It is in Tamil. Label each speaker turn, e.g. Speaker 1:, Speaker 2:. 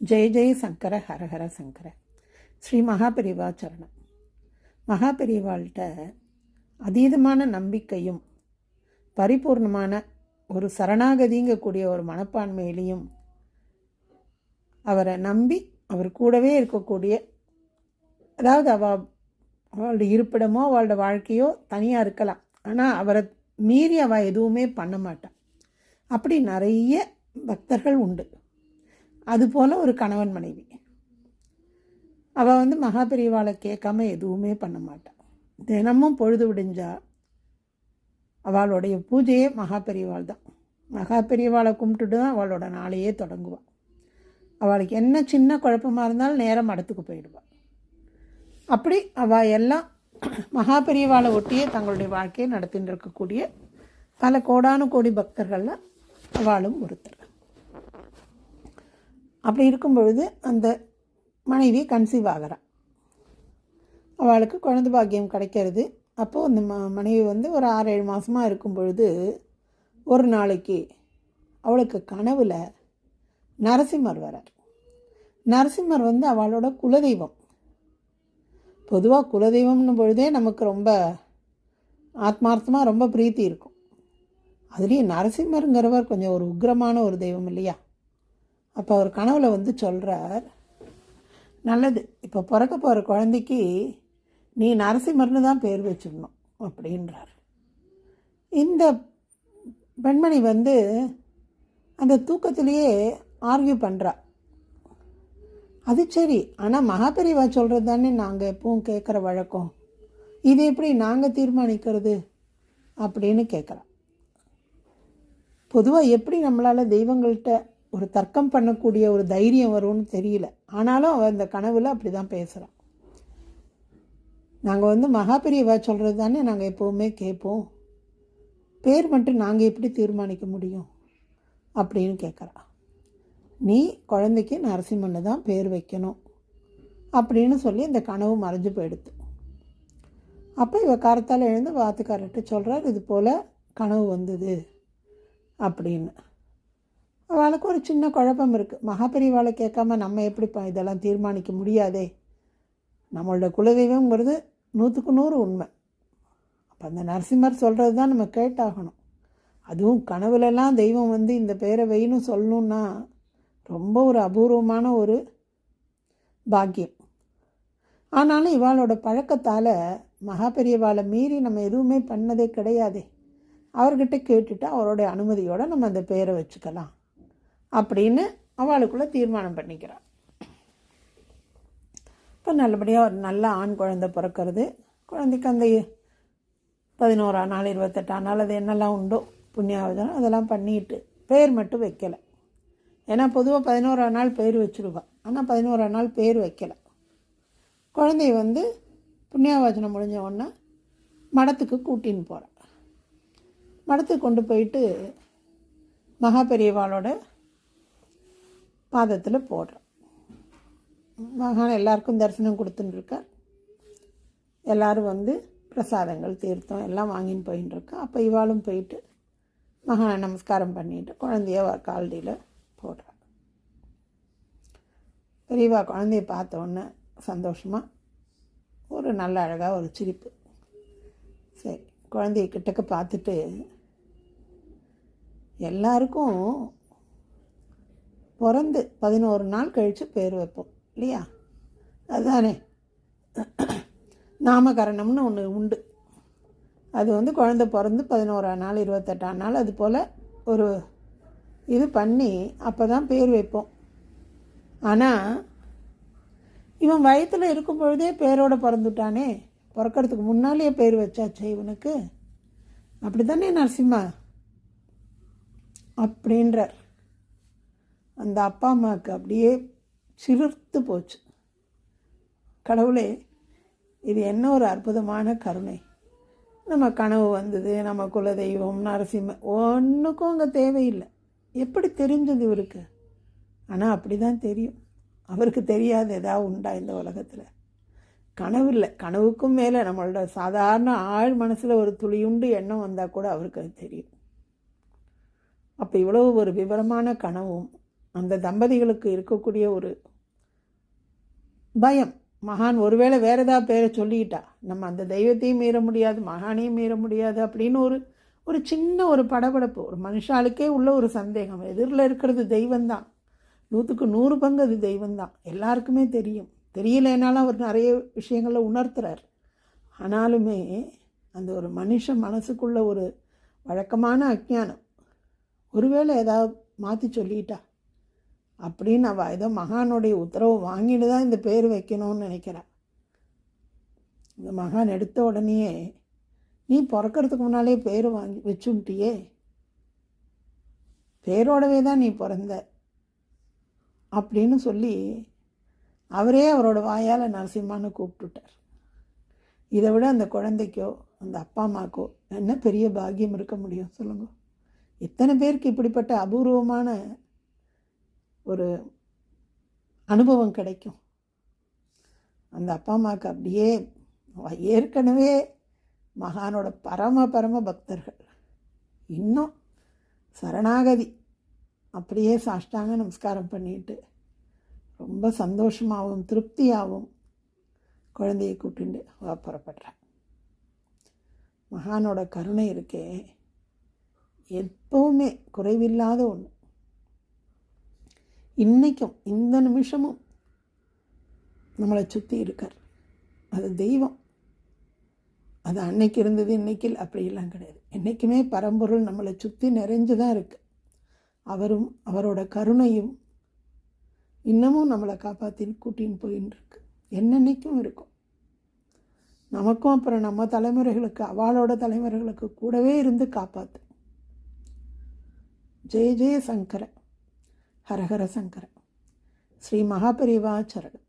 Speaker 1: ஜெய ஜெய சங்கர ஹரஹர சங்கர. ஸ்ரீ மகாபெரிவா சரணம். மகாபெரிவாள்கிட்ட அதீதமான நம்பிக்கையும் பரிபூர்ணமான ஒரு சரணாகதிங்கக்கூடிய ஒரு மனப்பான்மையிலையும் அவரை நம்பி அவர் கூடவே இருக்கக்கூடிய அதாவது அவ அவளோட இருப்பிடமோ அவளோட வாழ்க்கையோ தனியாக இருக்கலாம். ஆனால் அவரை மீறி அவள் எதுவுமே பண்ண மாட்டாள் அப்படி நிறைய பக்தர்கள் உண்டு. அதுபோல் ஒரு கணவன் மனைவி. அவள் வந்து மகாபெரிவாளை கேட்காம எதுவுமே பண்ண மாட்டாள் தினமும் பொழுது விடிஞ்சா அவளுடைய பூஜையே மகாபெரிவாள் தான். மகாபெரிவாளை கும்பிட்டுட்டு தான் அவளோட நாளையே தொடங்குவாள் அவளுக்கு என்ன சின்ன குழப்பமாக இருந்தாலும் நேரம் மடத்துக்கு போயிடுவாள் அப்படி அவள் எல்லாம் மகாபெரியவாளை ஒட்டியே தங்களுடைய வாழ்க்கையை நடத்தின்னு இருக்கக்கூடிய பல கோடானு கோடி பக்தர்களில் அவளும் ஒருத்தர். அப்படி இருக்கும் பொழுது அந்த மனைவி கன்சீவ் ஆகிறான். அவளுக்கு குழந்தை பாக்கியம் கிடைக்கிறது. அப்போது அந்த ம மனைவி வந்து ஒரு ஆறு ஏழு மாதமாக இருக்கும் பொழுது ஒரு நாளைக்கு அவளுக்கு கனவில் நரசிம்மர் வரார் நரசிம்மர் வந்து அவளோட குலதெய்வம். பொதுவாக குலதெய்வம்னு பொழுதே நமக்கு ரொம்ப ஆத்மார்த்தமாக ரொம்ப பிரீத்தி இருக்கும். அதுலேயும் நரசிம்மருங்கிறவர் கொஞ்சம் ஒரு உக்ரமான ஒரு தெய்வம் இல்லையா? அப்போ அவர் கனவுல வந்து சொல்கிறார் நல்லது இப்போ பிறக்க போகிற குழந்தைக்கு நீ நரசிம்மர்னு தான் பேர் வச்சிடணும் அப்படின்றார். இந்த பெண்மணி வந்து அந்த தூக்கத்திலேயே ஆர்கியூ பண்ணுறா அது சரி ஆனால் மகாபெரிவா சொல்கிறது தானே நாங்கள் எப்பவும் கேட்குற வழக்கம். இது எப்படி நாங்கள் தீர்மானிக்கிறது அப்படின்னு கேட்குறா பொதுவாக எப்படி நம்மளால் தெய்வங்கள்கிட்ட ஒரு தர்க்கம் பண்ணக்கூடிய ஒரு தைரியம் வரும்னு தெரியல. ஆனாலும் அவள் அந்த கனவில் அப்படி தான் பேசுகிறான் நாங்கள் வந்து மகாபெரியவா சொல்கிறது தானே நாங்கள் எப்போவுமே கேட்போம். பேர் மட்டும் நாங்கள் எப்படி தீர்மானிக்க முடியும் அப்படின்னு கேட்குறா. நீ குழந்தைக்கு நரசிம்மன்னு தான் பேர் வைக்கணும் அப்படின்னு சொல்லி இந்த கனவு மறைஞ்சு போயிடுது. அப்போ இவ காரத்தால் எழுந்து வாத்துக்காரர்கிட்ட சொல்கிறார் இது போல் கனவு வந்தது அப்படின்னு. அவளுக்கு ஒரு சின்ன குழப்பம் இருக்குது மகாபெரிவாளை கேட்காம நம்ம எப்படி இதெல்லாம் தீர்மானிக்க முடியாதே? நம்மளோட குலதெய்வங்கிறது நூற்றுக்கு நூறு உண்மை. அப்போ அந்த நரசிம்மர் சொல்கிறது தான் நம்ம கேட்டாகணும். அதுவும் கனவுலலாம் தெய்வம் வந்து இந்த பேரை வைன்னு சொல்லணுன்னா ரொம்ப ஒரு அபூர்வமான ஒரு பாக்கியம். ஆனாலும் இவாளோட பழக்கத்தால் மகாபெரியவாளை மீறி நம்ம எதுவுமே பண்ணதே கிடையாதே. அவர்கிட்ட கேட்டுட்டு அவரோட அனுமதியோடு நம்ம அந்த பேரை வச்சுக்கலாம். அப்படின்னு அவளுக்குள்ளே தீர்மானம் பண்ணிக்கிறாள் இப்போ நல்லபடியாக ஒரு நல்ல ஆண் குழந்தை பிறக்கிறது. குழந்தைக்கு அந்த பதினோராம் நாள் இருபத்தெட்டாம் நாள் அது என்னெல்லாம் உண்டோ புண்ணியாவதனம் அதெல்லாம் பண்ணிட்டு பேர் மட்டும் வைக்கலை. ஏன்னா பொதுவாக பதினோராம் நாள் பேர் வச்சுருவான் ஆனால் பதினோராம் நாள் பேர் வைக்கலை. குழந்தைய வந்து புண்ணியாவாச்சனம் முடிஞ்ச உடனே மடத்துக்கு கூட்டின்னு போகிறேன் மடத்துக்கு கொண்டு போயிட்டு மகா பெரியவாளோட பாதத்தில் போடுறோம். மகான் எல்லாருக்கும் தரிசனம் கொடுத்துன்னு எல்லோரும் வந்து பிரசாதங்கள் தீர்த்தம் எல்லாம் வாங்கின்னு போயின்னு இருக்கா அப்போ இவாளும் போயிட்டு மகானை நமஸ்காரம் பண்ணிட்டு குழந்தைய காலடியில் போடுறா. பெரியவா குழந்தைய பார்த்தோன்னே சந்தோஷமாக ஒரு நல்ல அழகாக ஒரு சிரிப்பு. சரி குழந்தைய கிட்டக்க பார்த்துட்டு எல்லாருக்கும் பிறந்து பதினோரு நாள் கழித்து பேர் வைப்போம் இல்லையா? அதுதானே நாமகரணம்னு ஒன்று உண்டு. அது வந்து குழந்த பிறந்து பதினோரா நாள் இருபத்தெட்டாம் நாள் அது போல் ஒரு இது பண்ணி அப்போ தான் பேர் வைப்போம். ஆனால் இவன் வயத்தில் இருக்கும் பொழுதே பேரோட பிறந்துட்டானே? பிறக்கறதுக்கு முன்னாலேயே பேர் வச்சாச்சே இவனுக்கு? அப்படி தானே நரசிம்மா? அப்படின்றார். அந்த அப்பா அம்மாவுக்கு அப்படியே சிலிர்த்து போச்சு. கடவுளே இது என்ன ஒரு அற்புதமான கருணை. நம்ம கனவு வந்தது நம்ம குலதெய்வம் நரசிம்ம ஒன்றுக்கும் அங்கே தேவையில்லை. எப்படி தெரிஞ்சது இவருக்கு? ஆனால் அப்படி தான் தெரியும். அவருக்கு தெரியாது ஏதாவது உண்டா இந்த உலகத்தில்? கனவு இல்லை. கனவுக்கும் மேலே நம்மளோட சாதாரண ஆழ் மனசில் ஒரு துளியுண்டு எண்ணம் வந்தால் கூட அவருக்கு அது தெரியும். அப்போ இவ்வளவு ஒரு விவரமான கனவும் அந்த தம்பதிகளுக்கு இருக்கக்கூடிய ஒரு பயம். மகான் ஒருவேளை வேறு ஏதாவது பேரை சொல்லிக்கிட்டா நம்ம அந்த தெய்வத்தையும் மீற முடியாது மகானையும் மீற முடியாது அப்படின்னு ஒரு ஒரு சின்ன ஒரு படபடப்பு ஒரு மனுஷாளுக்கே உள்ள ஒரு சந்தேகம். எதிரில் இருக்கிறது தெய்வந்தான் நூற்றுக்கு நூறு பங்கு அது தெய்வந்தான் எல்லாருக்குமே தெரியும். தெரியலைனாலும் அவர் நிறைய விஷயங்களை உணர்த்துறார். ஆனாலுமே அந்த ஒரு மனுஷன் மனசுக்குள்ள ஒரு வழக்கமான அஜானம் ஒருவேளை ஏதாவது மாற்றி சொல்லிட்டா அப்படின்னு அவள் ஏதோ மகானுடைய உத்தரவு வாங்கிட்டு தான் இந்த பேர் வைக்கணும்னு நினைக்கிறான் இந்த மகான் எடுத்த உடனேயே நீ பிறக்கறதுக்கு முன்னாலே பேர் வாங்கி வச்சுட்டியே பேரோடவே தான் நீ பிறந்த. அப்படின்னு சொல்லி அவரே அவரோட வாயால் நரசிம்மான்னு கூப்பிட்டுட்டார். இதை விட அந்த குழந்தைக்கோ அந்த அப்பா அம்மாக்கோ என்ன பெரிய பாக்கியம் இருக்க முடியும் சொல்லுங்க. இத்தனை பேருக்கு இப்படிப்பட்ட அபூர்வமான ஒரு அனுபவம் கிடைக்கும். அந்த அப்பா அம்மாவுக்கு அப்படியே ஏற்கனவே மகானோட பரம பரம பக்தர்கள். இன்னும் சரணாகதி. அப்படியே சாஷ்டாங்க நமஸ்காரம் பண்ணிட்டு ரொம்ப சந்தோஷமாகவும் திருப்தியாகவும் குழந்தையை கூப்பிட்டு வா புறப்படுறேன். மகானோட கருணை இருக்கே. எப்பவுமே குறைவில்லாத ஒன்று இன்றைக்கும் இந்த நிமிஷமும் நம்மளை சுற்றி இருக்கார். அது தெய்வம். அது அன்னைக்கு இருந்தது இன்னைக்கு அப்படியெல்லாம் கிடையாது. என்றைக்குமே பரம்பொருள் நம்மளை சுற்றி நிறைஞ்சு தான் இருக்குது அவரும் அவரோட கருணையும் இன்னமும் நம்மளை காப்பாற்றி கூட்டின்னு போயின்னு இருக்கு. என்னென்னைக்கும் இருக்கும். நமக்கும் அப்புறம் நம்ம தலைமுறைகளுக்கு அவளோட தலைமுறைகளுக்கு கூடவே இருந்து காப்பாற்று ஜெய ஜெய சங்கரன். ஹரஹர சங்கர. ஸ்ரீ மகாபரிவா சரணம்